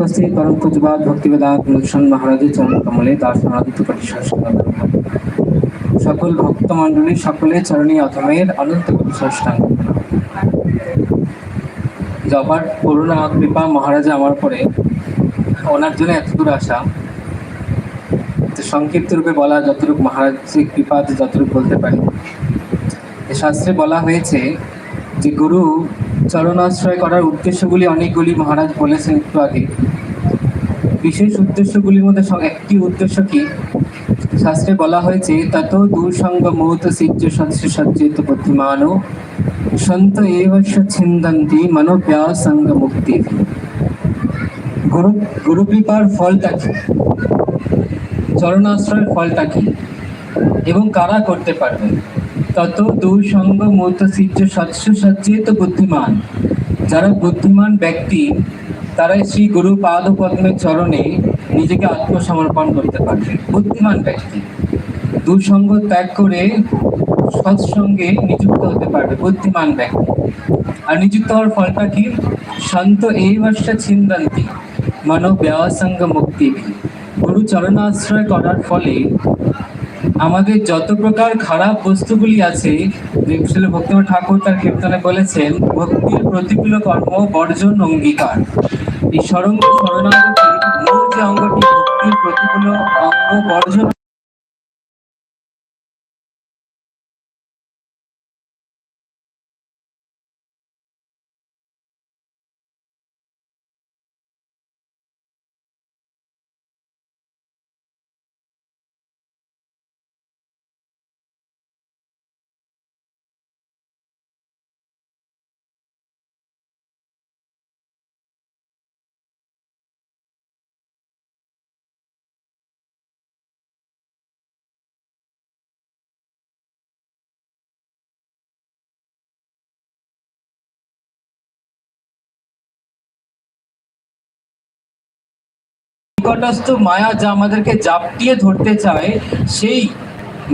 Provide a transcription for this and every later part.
উপস্থিত পরম পূজবাদ ভক্তিবেদাত মুলসন মহারাজের চরণ কমলে তার সমাধিত কোটি সকল ভক্ত মন্ডলী সকলে চরণী অথমের অনন্ত কোটি সাষ্টাঙ্গ জবার করুণা কৃপা মহারাজা আমার পরে ওনার জন্য এত দূর আসা সংক্ষিপ্ত রূপে বলা যতটুকু মহারাজের কৃপাতে যতটুকু বলতে পারি। শাস্ত্রে বলা হয়েছে যে, গুরু চরণাশ্রয় করার উদ্দেশ্যগুলি অনেকগুলি মহারাজ বলেছেন একটু আগে। বিশেষ উদ্দেশ্যগুলির মধ্যে একটি উদ্দেশ্য কি? শাস্ত্রে বলা হয়েছে, তত দূরসঙ্গ মৌত সিজ্জ সৎস সজ্জিত বুদ্ধিমান সন্ত এবস্য ছিন্দন্তি মনোব্যাসঙ্গ মুক্তি গুরু গুরু কৃপার ফলটা কি? চরণাশ্রয়ের ফলটা কি? এবং কারা করতে পারবে? তত দূরসঙ্গ মূর্ত সিদ্ধ সৎস সজ্জিত বুদ্ধিমান। যারা বুদ্ধিমান ব্যক্তি, তারাই শ্রী গুরু পাদ পদ্মের চরণে নিজেকে আত্মসমর্পণ করতে পারবে বুদ্ধিমান ব্যক্তি দুসঙ্গ ত্যাগ করে সৎসঙ্গে নিযুক্ত হতে পারবে, বুদ্ধিমান ব্যক্তি। আর নিযুক্ত হওয়ার ফলটা কি? শান্ত এই বর্ষ ছিন্দান্তি মানব ব্যবসঙ্গ মুক্তি গুরু চরণাশ্রয় করার ফলে আমাদের যত প্রকার খারাপ বস্তুগুলি আছে যেগুলো ঠাকুর তার কীর্তনে বলেছেন, ভক্তির প্রতিকূল কর্ম বর্জন অঙ্গীকার। এই সরঙ্গ শরণাগতির মূল যে অঙ্গটি ভক্তির প্রতিকূল অঙ্গ বর্জন নিকটস্থ মায়া যা আমাদেরকে জাপটিয়ে ধরতে চায়, সেই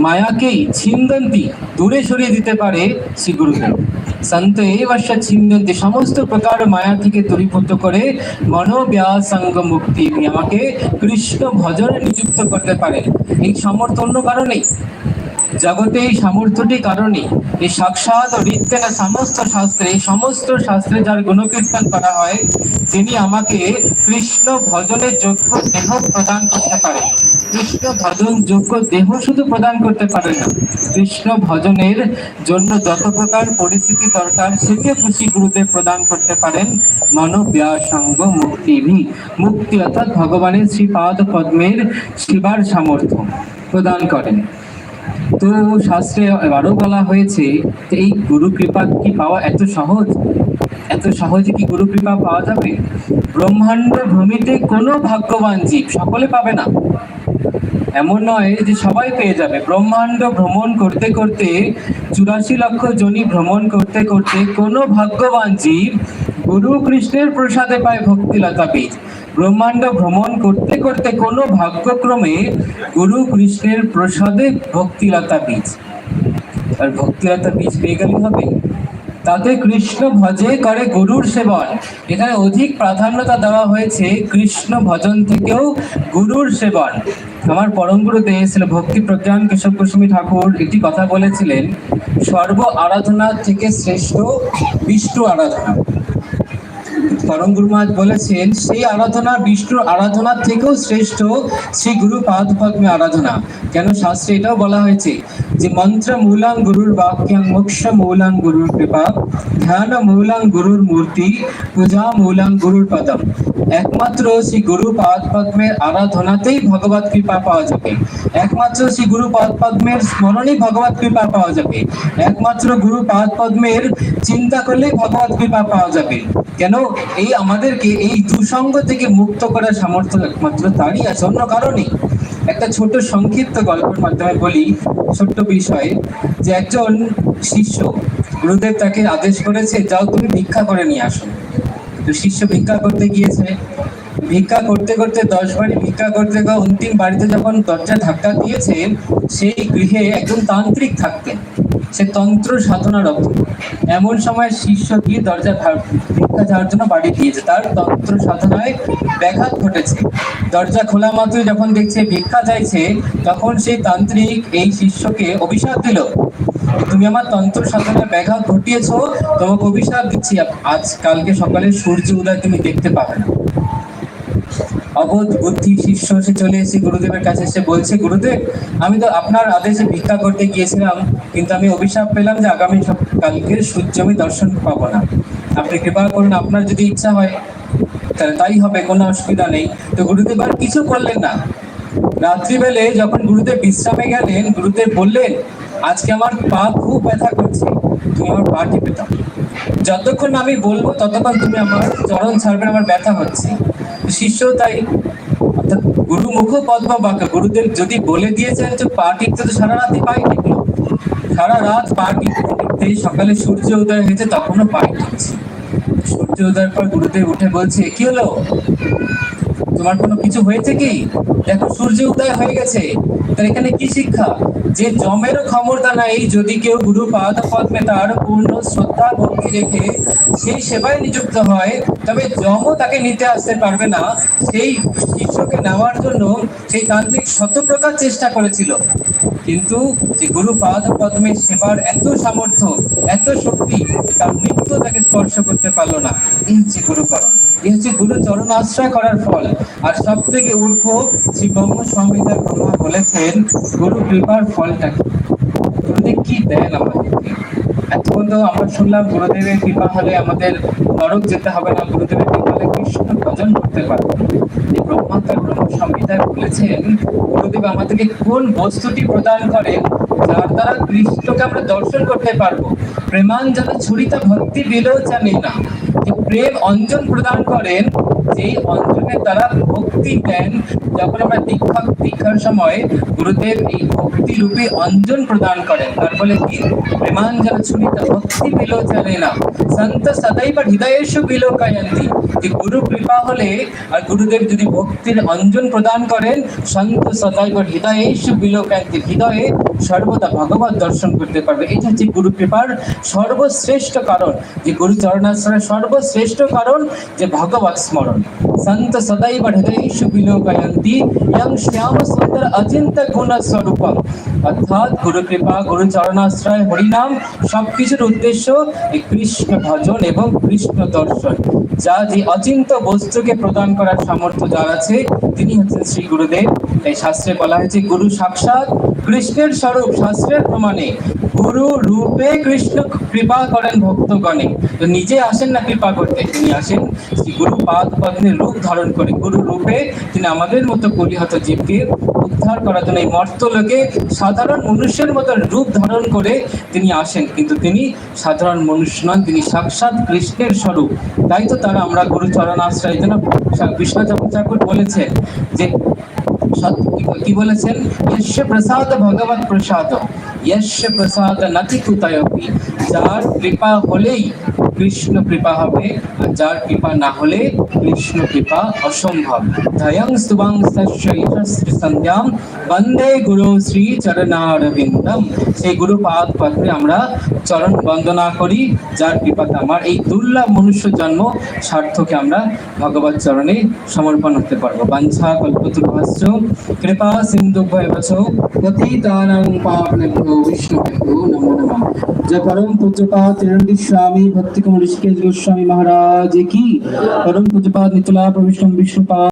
মায়াকেই ছিন্দন্তি দূরে সরিয়ে দিতে পারে শ্রী গুরুদেব সন্ত বর্ষা ছিন্দন্তি সমস্ত প্রকার মায়া থেকে দূরীভূত করে মনোব্যাসঙ্গ মুক্তি আমাকে কৃষ্ণ ভজনে নিযুক্ত করতে পারে। এই সমর্থ অন্য কারণেই জগতে এই সামর্থ্যটি কারণে এই সাক্ষাৎ ও ঋত্যেনা সমস্ত শাস্ত্রে সমস্ত শাস্ত্রে যার গুণকীর্তন করা হয়, তিনি আমাকে কৃষ্ণ ভজনের যোগ্য দেহ প্রদান করতে পারে কৃষ্ণ ভজন যোগ্য দেহ শুধু প্রদান করতে পারে না। কৃষ্ণ ভজনের জন্য যত প্রকার পরিস্থিতি দরকার, সেকে খুশি গুরুদেব প্রদান করতে পারেন। মানব ব্যাসঙ্গ মুক্তি মুক্তি অর্থাৎ ভগবানের শ্রীপাদ পদ্মের শিবার সামর্থ্য প্রদান করেন। তো শাস্ত্রে আরও বলা হয়েছে যে এই গুরু কৃপা কি পাওয়া এত সহজ? এত সহজে কি গুরু কৃপা পাওয়া যাবে? ব্রহ্মাণ্ড ভূমিতে কোনো ভাগ্যবান জীব সকলে পাবে না। এমন নয় যে সবাই পেয়ে যাবে। ব্রহ্মাণ্ড ভ্রমণ করতে করতে, চুরাশি লক্ষ জনি ভ্রমণ করতে করতে কোনো ভাগ্যবান জীব গুরু কৃষ্ণের প্রসাদে পায় ভক্তিলতা বীজ। ব্রহ্মাণ্ড ভ্রমণ করতে করতে কোনো ভাগ্যক্রমে গুরু কৃষ্ণের প্রসাদে ভক্তিলতা বীজ। আর ভক্তিলতা বীজ পেয়ে গেলে হবে। তাতে কৃষ্ণ ভজে করে গরুর সেবন। এখানে অধিক প্রাধান্যতা দেওয়া হয়েছে কৃষ্ণ ভজন থেকেও গুরুর সেবন। আমার পরম গুরু দিয়েছিল ভক্তি প্রজ্ঞান কেশব গোস্বামী ঠাকুর। একটি কথা বলেছিলেন, সর্ব আরাধনা থেকে শ্রেষ্ঠ বিষ্ণু আরাধনা। পরম গুরু মহারাজ বলেছেন, সেই আরাধনা বিষ্ণুর আরাধনার থেকেও শ্রেষ্ঠ শ্রী গুরু পাদ পদ্মে আরাধনা। কেন শাস্ত্রে এটাও বলা হয়েছে যে, মন্ত্র মূলাং গুরুর বাক্যাং, মোক্ষ মূলাং গুরুর কৃপা, ধ্যান মূলাং গুরুর মূর্তি, পূজা মূলাং গুরুর পদম। একমাত্র শ্রী গুরু পাদ পদ্মের আরাধনাতেই ভগবত কৃপা পাওয়া যাবে। একমাত্র শ্রী গুরু পাদ পদ্মের স্মরণেই ভগবত কৃপা পাওয়া যাবে। একমাত্র গুরু পাদ পদ্মের চিন্তা করলেই ভগবত কৃপা পাওয়া যাবে। কেন এই আমাদেরকে এই দুসঙ্গ থেকে মুক্ত করার সামর্থ্য একমাত্র তারই আছে, অন্য কারণে। একটা ছোট সংক্ষিপ্ত গল্পের মাধ্যমে বলি, ছোট্ট বিষয়ে, যে একজন শিষ্য গুরুদেব তাকে আদেশ করেছে, যাও তুমি ভিক্ষা করে নিয়ে আসো। তো শিষ্য ভিক্ষা করতে গিয়েছে ভিক্ষা করতে করতে দশ বাড়ি ভিক্ষা করতে অন্তিম বাড়িতে যখন দরজা ধাক্কা দিয়েছেন সেই গৃহে একজন তান্ত্রিক থাকতেন। সে তন্ত্র সাধনারত এমন সময় শিষ্য দিয়ে দরজা ভিক্ষা যাওয়ার জন্য বাড়ি দিয়েছে। তার তন্ত্র সাধনায় ব্যাঘাত ঘটেছে। দরজা খোলা মাত্রই যখন দেখছে ভিক্ষা চাইছে, তখন সেই তান্ত্রিক এই শিষ্যকে অভিশাপ দিল। তুমি আমার তন্ত্র সাধনায় ব্যাঘাত ঘটিয়েছ। তোমাকে অভিশাপ দিচ্ছি। আজ কালকে সকালে সূর্য উদয় তুমি দেখতে পাবে না। অবোধ বুদ্ধি শিষ্য সে চলে এসে গুরুদেবের কাছে এসে বলছে, গুরুদেব, আমি তো আপনার আদেশে ভিক্ষা করতে গিয়েছিলাম, কিন্তু আমি অভিশাপ পেলাম যে আগামী কালকে সূর্য আমি দর্শন পাবো না। আপনি কৃপা করুন, আপনার যদি ইচ্ছা হয়, তাহলে তাই হবে, কোনো অসুবিধা নেই। তো গুরুদেব আর কিছু করলেন না। রাত্রিবেলে যখন গুরুদেব বিশ্রামে গেলেন, গুরুদেব বললেন, আজকে আমার পা খুব ব্যথা করছে, তুমি আমার পা টিপে যতক্ষণ আমি বলব, ততক্ষণ তুমি আমার চরণ ছাড়বে, আমার ব্যথা হচ্ছে। শিষ্য তাই। অর্থাৎ গুরু মুখ পদ্ম বাক্য গুরুদেব যদি বলে দিয়েছেন যে পা তো সারা রাতই পাই টিকলো সারা রাত পা সকালে সূর্য উদয় হয়েছে, তখনও পাই টিকছে সূর্য উদয়ের পর গুরুদেব উঠে বলছে, কি হলো? তোমার কোনো কিছু হয়েছে কি? দেখো, সূর্য উদয় হয়ে গেছে। তার এখানে কি শিক্ষা? যে জমেরও ক্ষমতা নাই যদি কেউ গুরু পাদ পদ্মে তার পূর্ণ শ্রদ্ধা ভক্তি রেখে সেই সেবায় নিযুক্ত হয়, তবে জমও তাকে নিতে আসতে পারবে না। সেই শিষ্যকে নেওয়ার জন্য সেই তান্ত্রিক শত প্রকার চেষ্টা করেছিল। কিন্তু যে গুরু পাদ পদ্মের সেবার এত সামর্থ্য, এত শক্তি, তার মৃত্যু তাকে স্পর্শ করতে পারল না। এই হচ্ছে গুরুকরণ। এই হচ্ছে গুরু চরণ আশ্রয় করার ফল। আর সব থেকে ঊর্ধ্ব শ্রী ব্রহ্ম সংহিতার ব্রহ্মা বলেছেন, গুরু কৃপার ফলটা গুরুদেব কি দেন আমাদেরকে? এতক্ষণ তো আমরা শুনলাম গুরুদেবের কৃপা হলে আমাদের নরক যেতে হবে না, গুরুদেবের কৃপা হলে কৃষ্ণ ভজন করতে পারব এই ব্রহ্মা ব্রহ্ম সংহিতায় বলেছেন, গুরুদেব আমাদেরকে কোন বস্তুটি প্রদান করেন যার দ্বারা কৃষ্ণকে আমরা দর্শন করতে পারব? প্রেমাঞ্জন ছুরিতা ভক্তি বিলোচনে না। যে প্রেম অঞ্জন প্রদান করেন যেই অঞ্জনের দ্বারা ভক্তি দেন। যখন আমরা দীক্ষা দীক্ষার সময় গুরুদেব এই ভক্তি রূপে অঞ্জন প্রদান করেন। তার ফলে কি? প্রেমাঞ্জন ছুরিতা ভক্তি বিলোচনে না। সন্ত সদাইব হৃদয়েশু বিলোকায়ন্তি যে গুরু কৃপা হলে আর গুরুদেব যদি ভক্তির অঞ্জন প্রদান করেন, সন্ত সদাইব হৃদয়েশু বিলোকায়ন্তি হৃদয়ে সর্বদা ভগবত দর্শন করতে পারবে। এটা হচ্ছে গুরু কৃপার সর্বশ্রেষ্ঠ কারণ। যে গুরু চরণাশ্রয়ের সর্বশ্রেষ্ঠ কারণ, যে ভগবত স্মরণ। সন্ত ইয়ং শ্যাম সুন্দর অচিন্ত গুণ স্বরূপম অর্থাৎ উদ্দেশ্য এই কৃষ্ণ ভজন এবং কৃষ্ণ দর্শন। যা যে অচিন্ত বস্তুকে প্রদান করার সামর্থ্য যার আছে, তিনি হচ্ছেন শ্রী গুরুদেব। এই শাস্ত্রে বলা হয়েছে, গুরু সাক্ষাৎ কৃষ্ণের স্বরূপ, শাস্ত্রের প্রমাণে। গুরু রূপে কৃষ্ণ কৃপা করেন ভক্তগণে। তো নিজে আসেন না কৃপা করতে? তিনি আসেন গুরু পাদ পদ্মের রূপ ধারণ করে। গুরু রূপে তিনি আমাদের মতো কলিহত জীবকে উদ্ধার করার জন্য এই মর্তলোকে সাধারণ মনুষ্যের মতো রূপ ধারণ করে তিনি আসেন। কিন্তু তিনি সাধারণ মনুষ্য নন, তিনি সাক্ষাৎ কৃষ্ণের স্বরূপ। তাই তো তারা আমরা গুরু চরণ আশ্রয় যেন কৃষ্ণ ঠাকুর বলেছেন যে সৎ- কি বলেছেন যশ প্রসাদ ভগবত প্রসাদ যশ প্রসাদ নাতি কুতায়পি যার কৃপা হলেই কৃষ্ণ কৃপা হবে, আর যার কৃপা না হলে কৃষ্ণ কৃপা অসম্ভব। ধয়ং সুবং সশ্রী সন্ধ্যাম বন্দে গুরু শ্রী চরণারবিন্দম। সেই গুরু পাদ পাত্রে আমরা চরণ বন্দনা করি, যার কৃপাতে আমার এই দুর্লভ মনুষ্য জন্ম সার্থকে আমরা ভগবত চরণে সমর্পণ হতে পারব। বাঞ্ছা কল্পতরুভাষ্য কৃপা সিন্ধু ভয়বচ পতিতানাং পাবনেভ্যো, বিষ্ণুভ্যো নমো নমঃ। জয় পরম পূজ্যপা তিরণ্ডী স্বামী ভক্তি ঋষিকেশ গোস্বামী মহারাজ কি পরম পূজপাত নিতলা প্রবিষ্টম বিষ্ণুপা